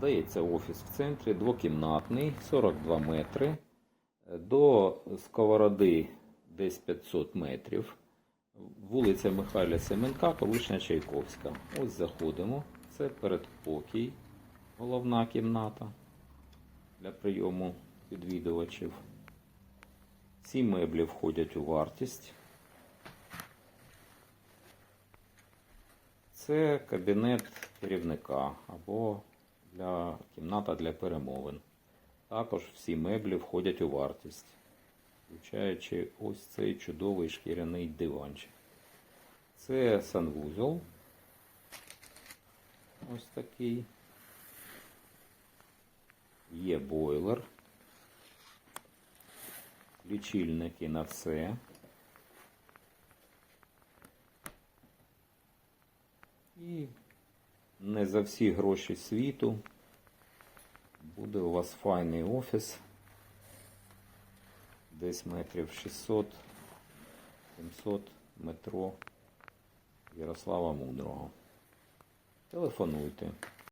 Здається, офіс в центрі, двокімнатний, 42 метри. До сковороди десь 500 метрів. Вулиця Михайля Семенка, колишня Чайковська. Ось заходимо. Це передпокій, головна кімната для прийому відвідувачів. Ці меблі входять у вартість. Це кабінет керівника або для кімната для перемовин. Також всі меблі входять у вартість, включаючи ось цей чудовий шкіряний диванчик. Це санвузол. Ось такий. Є бойлер. Лічильники на це. І не за всі гроші світу буде у вас файний офіс. Десь метрів 600-700 метро Ярослава Мудрого. Телефонуйте.